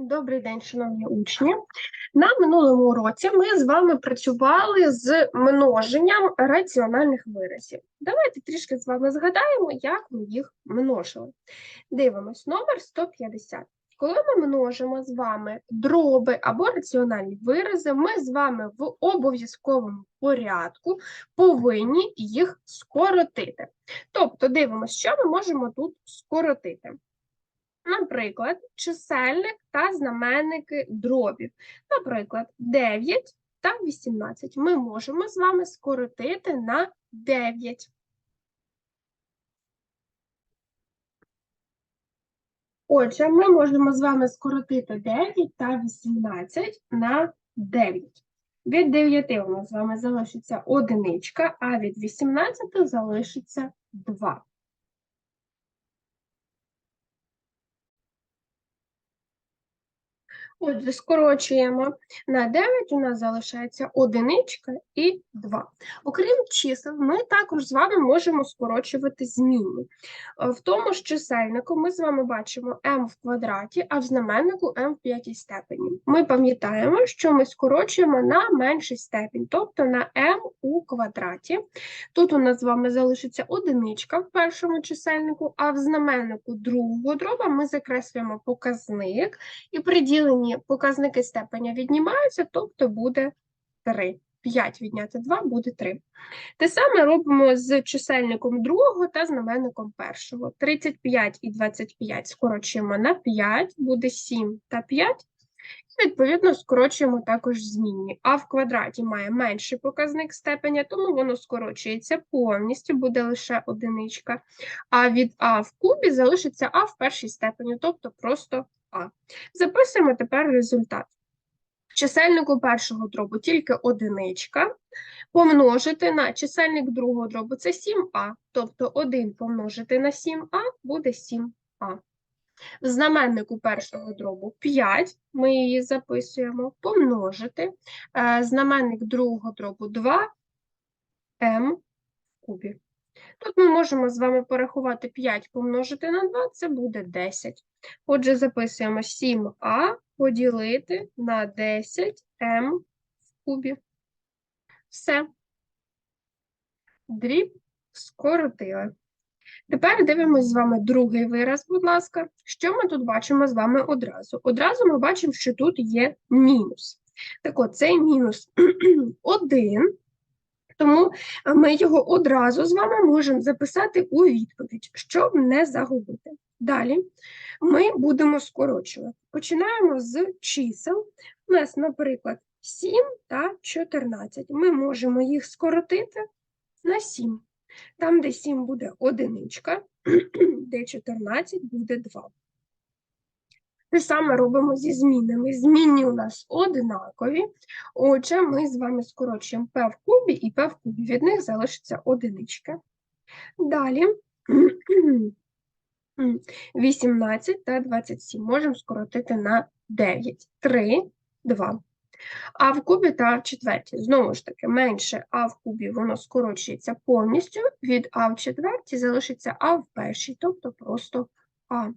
Добрий день, шановні учні. На минулому уроці ми з вами працювали з множенням раціональних виразів. Давайте трішки з вами згадаємо, як ми їх множили. Дивимось, номер 150. Коли ми множимо з вами дроби або раціональні вирази, ми з вами в обов'язковому порядку повинні їх скоротити. Тобто, дивимося, що ми можемо тут скоротити. Наприклад, чисельник та знаменники дробів. Наприклад, 9 та 18 ми можемо з вами скоротити на 9. Отже, ми можемо з вами скоротити 9 та 18 на 9. Від 9 у нас з вами залишиться одиничка, а від 18 залишиться 2. Отже, скорочуємо на 9, у нас залишається одиничка і 2. Окрім чисел, ми також з вами можемо скорочувати змінні. Е, В тому ж чисельнику ми з вами бачимо m в квадраті, а в знаменнику m в п'ятій степені. Ми пам'ятаємо, що ми скорочуємо на менший степінь, тобто на m у квадраті. Тут у нас з вами залишиться одиничка в першому чисельнику, а в знаменнику другого дроба ми закреслюємо показник і при діленні показники степеня віднімаються, тобто буде 3. 5 відняти 2 буде 3. Те саме робимо з чисельником другого та знаменником першого. 35 і 25 скорочуємо на 5, буде 7 та 5. І, відповідно, скорочуємо також змінні. А в квадраті має менший показник степеня, тому воно скорочується повністю, буде лише одиничка. А від А в кубі залишиться А в першій степені, тобто просто А. Записуємо тепер результат. Чисельнику першого дробу тільки одиничка, помножити на чисельник другого дробу це 7а, тобто 1 помножити на 7а буде 7а. В знаменнику першого дробу 5, ми її записуємо, помножити. е, Знаменник другого дробу 2 m в кубі. Тут ми можемо з вами порахувати 5 помножити на 2, це буде 10. Отже, записуємо 7а поділити на 10m в кубі. Все. Дріб скоротили. Тепер дивимось з вами другий вираз, будь ласка. Що ми тут бачимо з вами одразу? Одразу ми бачимо, що тут є мінус. Так от, цей мінус 1, тому ми його одразу з вами можемо записати у відповідь, щоб не загубити. Далі ми будемо скорочувати. Починаємо з чисел. У нас, наприклад, 7 та 14. Ми можемо їх скоротити на 7. Там, де 7 буде одиничка, де 14 буде 2. Те саме робимо зі змінами. Змінні у нас одинакові. Отже, ми з вами скорочуємо p в кубі і p в кубі. Від них залишиться одиничка. Далі 18 та 27 можемо скоротити на 9. 3, 2. А в кубі та в четвертій. Знову ж таки, менше А в кубі воно скорочується повністю, від А в четвертій залишиться А в першій, тобто просто А.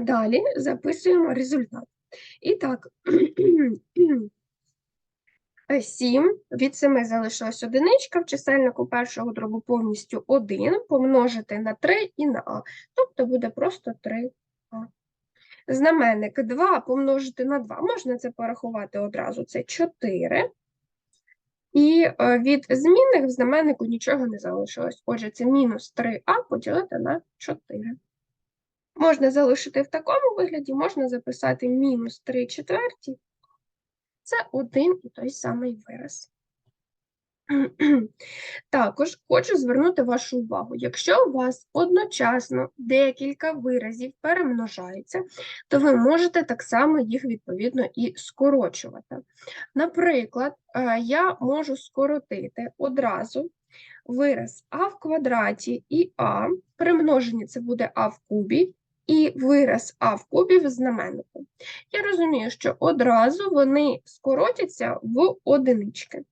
Далі записуємо результат. І так, 7, від 7 залишилась одиничка, в чисельнику першого дробу повністю 1, помножити на 3 і на А, тобто буде просто 3А. Знаменник 2 помножити на 2, можна це порахувати одразу, це 4. І е, від змінних в знаменнику нічого не залишилось. Отже, це мінус 3а поділити на 4. Можна залишити в такому вигляді, можна записати мінус 3 четверті. Це один і той самий вираз. Також хочу звернути вашу увагу, якщо у вас одночасно декілька виразів перемножаються, то ви можете так само їх відповідно і скорочувати. Наприклад, е, я можу скоротити одразу вираз а в квадраті і а, при множенні це буде а в кубі, і вираз а в кубі в знаменнику. Я розумію, що одразу вони скоротяться в одинички.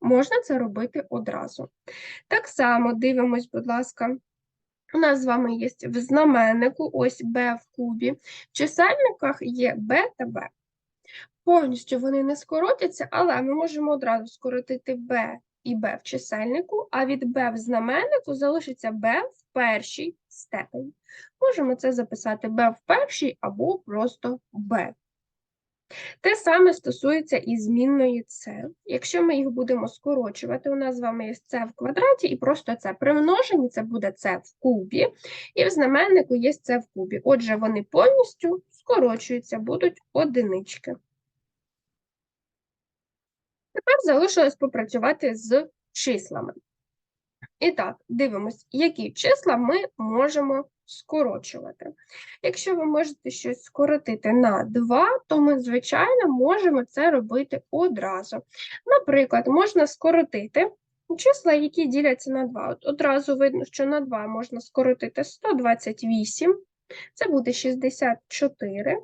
Можна це робити одразу. Так само дивимось, будь ласка, У нас з вами є в знаменнику ось b в кубі. В чисельниках є b та b. Повністю вони не скоротяться, але ми можемо одразу скоротити b і b в чисельнику, а від b в знаменнику залишиться b в першій степені. Можемо це записати b в першій або просто b. Те саме стосується і змінної c. Якщо ми їх будемо скорочувати, у нас з вами є c в квадраті і просто c. При множенні це буде c в кубі, і в знаменнику є c в кубі. Отже, вони повністю скорочуються, будуть одинички. Тепер залишилось попрацювати з числами. І так, дивимось, які числа ми можемо скорочувати. Якщо ви можете щось скоротити на 2, то ми, звичайно, можемо це робити одразу. Наприклад, можна скоротити числа, які діляться на 2. От Одразу видно, що на 2 можна скоротити 128, це буде 64.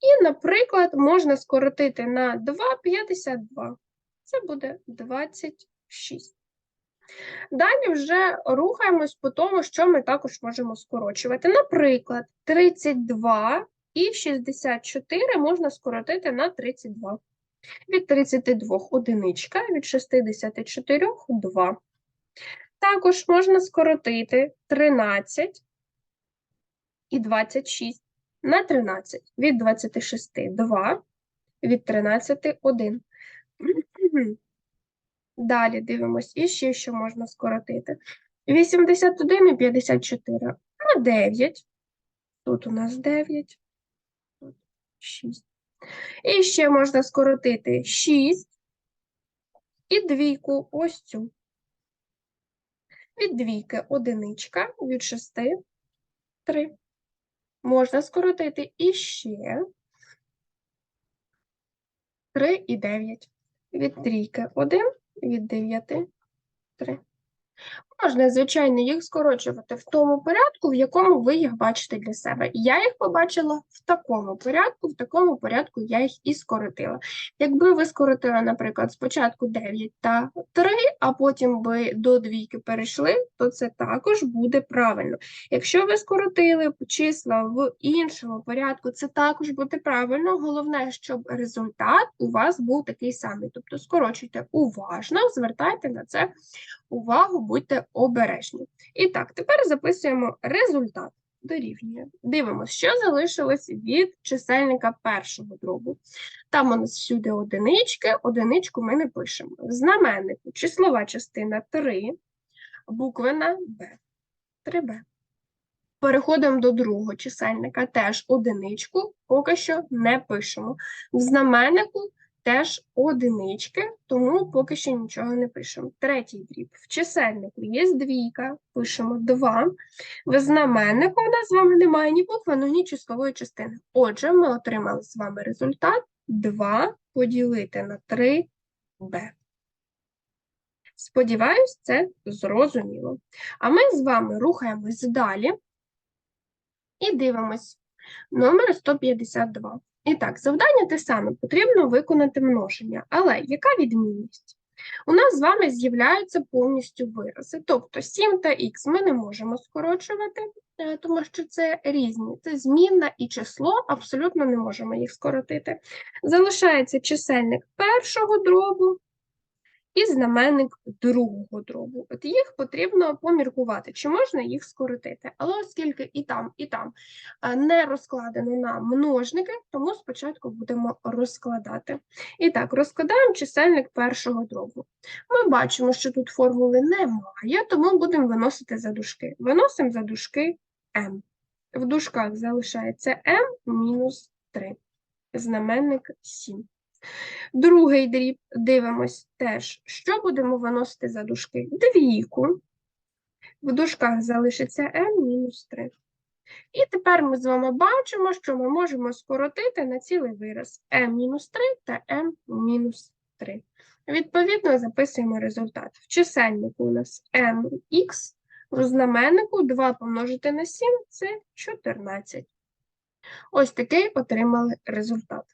І, наприклад, можна скоротити на 2 52. Це буде 26. Далі вже рухаємось по тому, що ми також можемо скорочувати. Наприклад, 32 і 64 можна скоротити на 32. Від 32 одиничка, від 64 – 2. Також можна скоротити 13 і 26 на 13. Від 26 – 2, від 13 – 1. Далі дивимось, і ще що можна скоротити. 81 і 54 на 9. Тут у нас 9, тут 6. І ще можна скоротити 6 і двійку ось цю. Від двійки одиничка, від 6 3. Можна скоротити іще 3 і 9. Від трійки 1 від 9 3. Можна, звичайно, їх скорочувати в тому порядку, в якому ви їх бачите для себе. Я їх побачила в такому порядку, в такому порядку я їх і скоротила. Якби ви скоротили, наприклад, спочатку 9 та 3, а потім би до двійки перейшли, то це також буде правильно. Якщо ви скоротили числа в іншому порядку, це також буде правильно. Головне, щоб результат у вас був такий самий. Тобто скорочуйте уважно, звертайте на це увагу, будьте обережні. І так, тепер записуємо результат. Дорівнює. Дивимося, що залишилось від чисельника першого дробу. Там у нас всюди одинички, одиничку ми не пишемо. В знаменнику числова частина 3, буквена Б. 3Б. Переходимо до другого чисельника, теж одиничку, поки що не пишемо. В знаменнику теж одинички, тому поки що нічого не пишемо. Третій дріб. В чисельнику є двійка, пишемо 2. В знаменнику у нас з вами немає ні букви, ну, ні числової частини. Отже, ми отримали з вами результат 2 поділити на 3b. Сподіваюсь, це зрозуміло. А ми з вами рухаємось далі і дивимось номер 152. І так, завдання те саме, потрібно виконати множення. Але яка відмінність? У нас з вами з'являються повністю вирази. Тобто 7 та х ми не можемо скорочувати, е, тому що це різні. Це змінна і число, абсолютно не можемо їх скоротити. Залишається чисельник першого дробу і знаменник другого дробу. От їх потрібно поміркувати, чи можна їх скоротити. Але оскільки і там, і там не розкладено на множники, тому спочатку будемо розкладати. І так, розкладаємо чисельник першого дробу. Ми бачимо, що тут формули немає, тому будемо виносити за дужки. Виносимо за дужки m. В дужках залишається m мінус 3. Знаменник 7. Другий дріб дивимось теж, що будемо виносити за дужки? Двійку. В дужках залишиться n-3. І тепер ми з вами бачимо, що ми можемо скоротити на цілий вираз m-3 та m-3. Відповідно, записуємо результат. В чисельнику у нас mx, в знаменнику 2 помножити на 7 це 14. Ось такий отримали результат.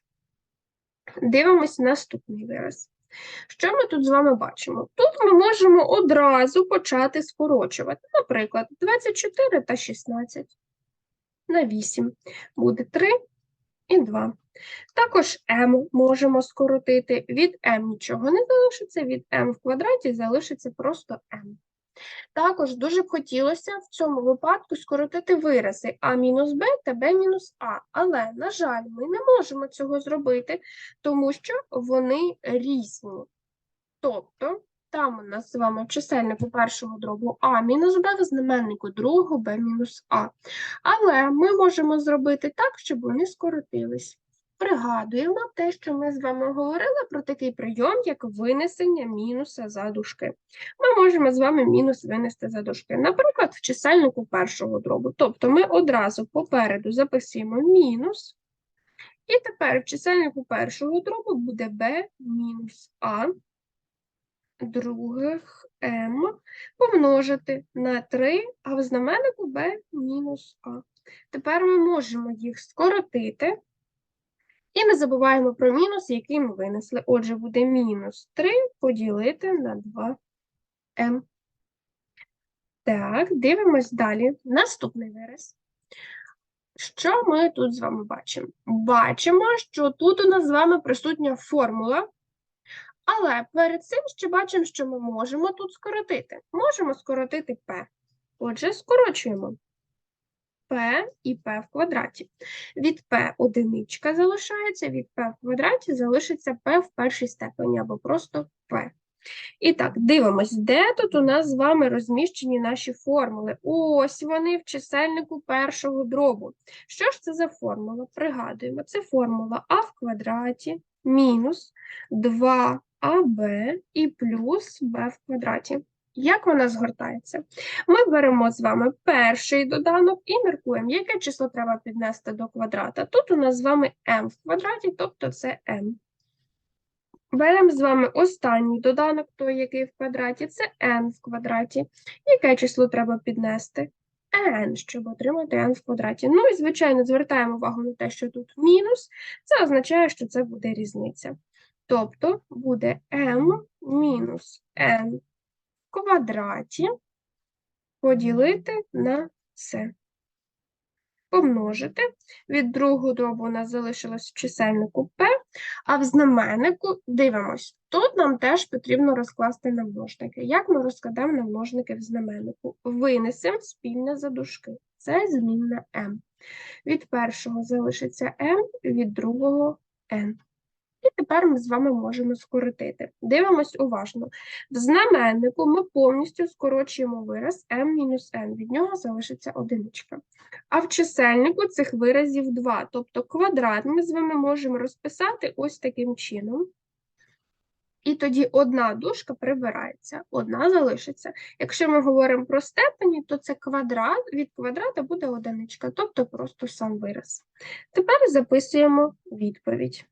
Дивимось наступний вираз. Що ми тут з вами бачимо? Тут ми можемо одразу почати скорочувати. Наприклад, 24 та 16 на 8 буде 3 і 2. Також m можемо скоротити. Від m нічого не залишиться, від m в квадраті залишиться просто m. Також дуже б хотілося в цьому випадку скоротити вирази а мінус b та b мінус а. Але, на жаль, ми не можемо цього зробити, тому що вони різні. Тобто, там у нас з вами в чисельнику першого дробу а мінус b, в знаменнику другого b мінус а. Але ми можемо зробити так, щоб вони скоротились. Пригадуємо те, що ми з вами говорили про такий прийом, як винесення мінуса за дужки. Ми можемо з вами мінус винести за дужки. Наприклад, в чисельнику першого дробу. Тобто ми одразу попереду записуємо мінус, і тепер в чисельнику першого дробу буде b мінус а других m помножити на 3, а в знаменнику b мінус а. Тепер ми можемо їх скоротити. І не забуваємо про мінус, який ми винесли. Отже, буде мінус 3 поділити на 2m. Так, дивимось далі. Наступний вираз. Що ми тут з вами бачимо? Бачимо, що тут у нас з вами присутня формула, але перед цим ще бачимо, що ми можемо тут скоротити. Можемо скоротити p. Отже, скорочуємо p і p в квадраті. Від p одиничка залишається, від p в квадраті залишиться p в першій степені або просто p. І так, дивимось, де тут у нас з вами розміщені наші формули. Ось вони в чисельнику першого дробу. Що ж це за формула? Пригадуємо, це формула а в квадраті мінус 2аб і плюс b в квадраті. Як вона згортається? Ми беремо з вами перший доданок і міркуємо, яке число треба піднести до квадрата. Тут у нас з вами m в квадраті, тобто це m. Беремо з вами останній доданок, той, який в квадраті, це n в квадраті. Яке число треба піднести? n, щоб отримати n в квадраті. Ну і, звичайно, звертаємо увагу на те, що тут мінус, це означає, що це буде різниця. Тобто буде m мінус n квадраті поділити на c. Помножити. Від другого дробу у нас залишилось в чисельнику p, а в знаменнику дивимось. Тут нам теж потрібно розкласти на множники. Як ми розкладемо на множники в знаменнику? Винесемо спільне за дужки. Це змінна m. Від першого залишиться m, від другого n. І тепер ми з вами можемо скоротити. Дивимось уважно. В знаменнику ми повністю скорочуємо вираз m-n, від нього залишиться одиничка. А в чисельнику цих виразів 2, тобто квадрат ми з вами можемо розписати ось таким чином. І тоді одна дужка прибирається, одна залишиться. Якщо ми говоримо про степені, то це квадрат, від квадрата буде одиничка, тобто просто сам вираз. Тепер записуємо відповідь.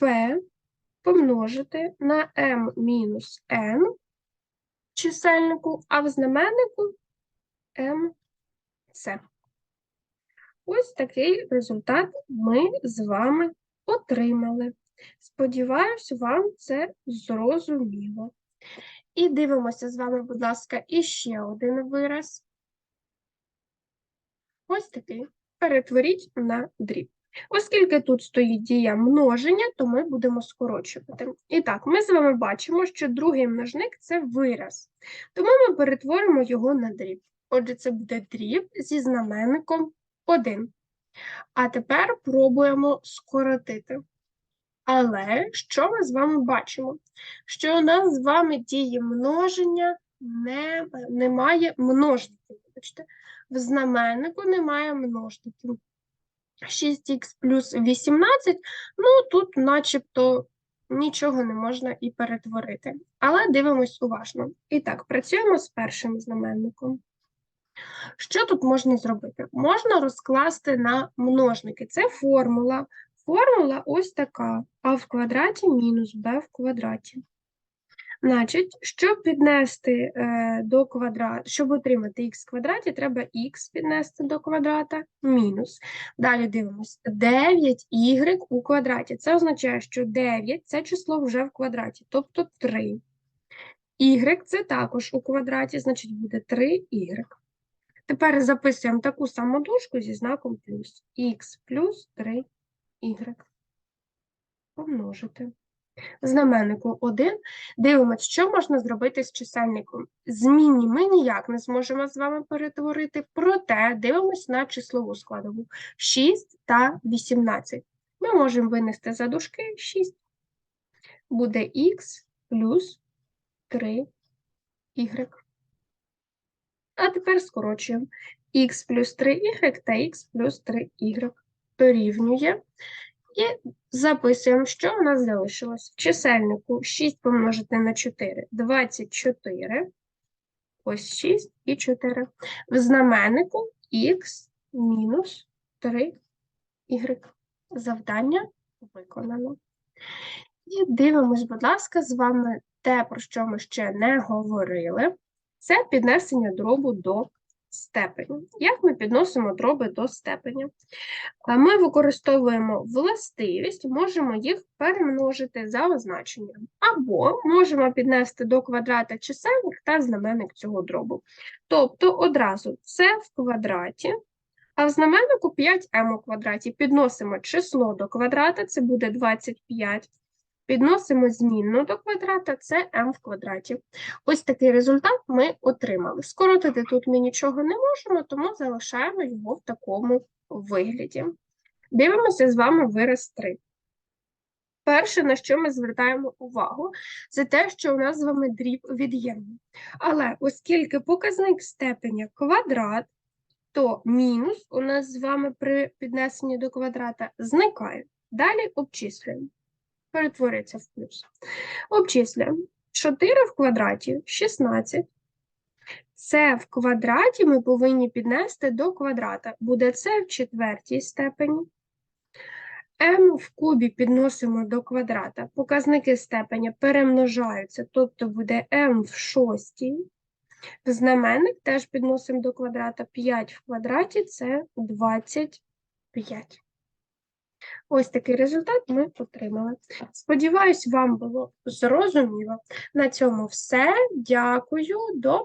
P помножити на m мінус n в чисельнику, а в знаменнику mc. Ось такий результат ми з вами отримали. Сподіваюсь, вам це зрозуміло. І дивимося з вами, будь ласка, іще один вираз. Ось такий. Перетворіть на дріб. Оскільки тут стоїть дія множення, то ми будемо скорочувати. І так, ми з вами бачимо, що другий множник це вираз, тому ми перетворимо його на дріб. Отже, це буде дріб зі знаменником 1. А тепер пробуємо скоротити. Але що ми з вами бачимо? Що у нас з вами дії множення не, немає множників. В знаменнику немає множників. 6х плюс 18, ну тут начебто нічого не можна і перетворити. Але дивимось уважно. І так, працюємо з першим знаменником. Що тут можна зробити? Можна розкласти на множники. Це формула. Формула ось така, а в квадраті мінус b в квадраті. Значить, щоб піднести е, до квадрата, щоб отримати х в квадраті, треба х піднести до квадрата мінус. Далі дивимось 9y у квадраті. Це означає, що 9 це число вже в квадраті, тобто 3. Y це також у квадраті, значить буде 3y. Тепер записуємо таку саму дужку зі знаком плюс. х плюс 3y. Помножити. Знаменнику 1 дивимося, що можна зробити з чисельником. Змінні ми ніяк не зможемо з вами перетворити, проте дивимося на числову складову 6 та 18. Ми можемо винести за дужки 6. Буде х плюс 3y. А тепер скорочуємо. х плюс 3y та х плюс 3y дорівнює. І записуємо, що у нас залишилось. В чисельнику 6 помножити на 4 – 24. Ось 6 і 4. В знаменнику х мінус 3y. Завдання виконано. І дивимось, будь ласка, з вами те, про що ми ще не говорили. Це піднесення дробу до степені. Як ми підносимо дроби до степені? Ми використовуємо властивість, можемо їх перемножити за означенням. Або можемо піднести до квадрата чисельник та знаменник цього дробу. Тобто одразу це в квадраті, а в знаменнику 5m у квадраті. Підносимо число до квадрата, це буде 25. Підносимо змінну до квадрата, це m в квадраті. Ось такий результат ми отримали. Скоротити тут ми нічого не можемо, тому залишаємо його в такому вигляді. Дивимося з вами вираз 3. Перше, на що ми звертаємо увагу, це те, що у нас з вами дріб від'ємний. Але оскільки показник степеня квадрат, то мінус у нас з вами при піднесенні до квадрата зникає. Далі обчислюємо. Перетворюється в плюс. Обчислюємо. 4 в квадраті 16. Це в квадраті ми повинні піднести до квадрата. Буде це в четвертій степені. m в кубі підносимо до квадрата. Показники степеня перемножаються, тобто буде m в шостій. В знаменник теж підносимо до квадрата 5 в квадраті це 25. Ось такий результат ми отримали. Сподіваюсь, вам було зрозуміло. На цьому все. Дякую. До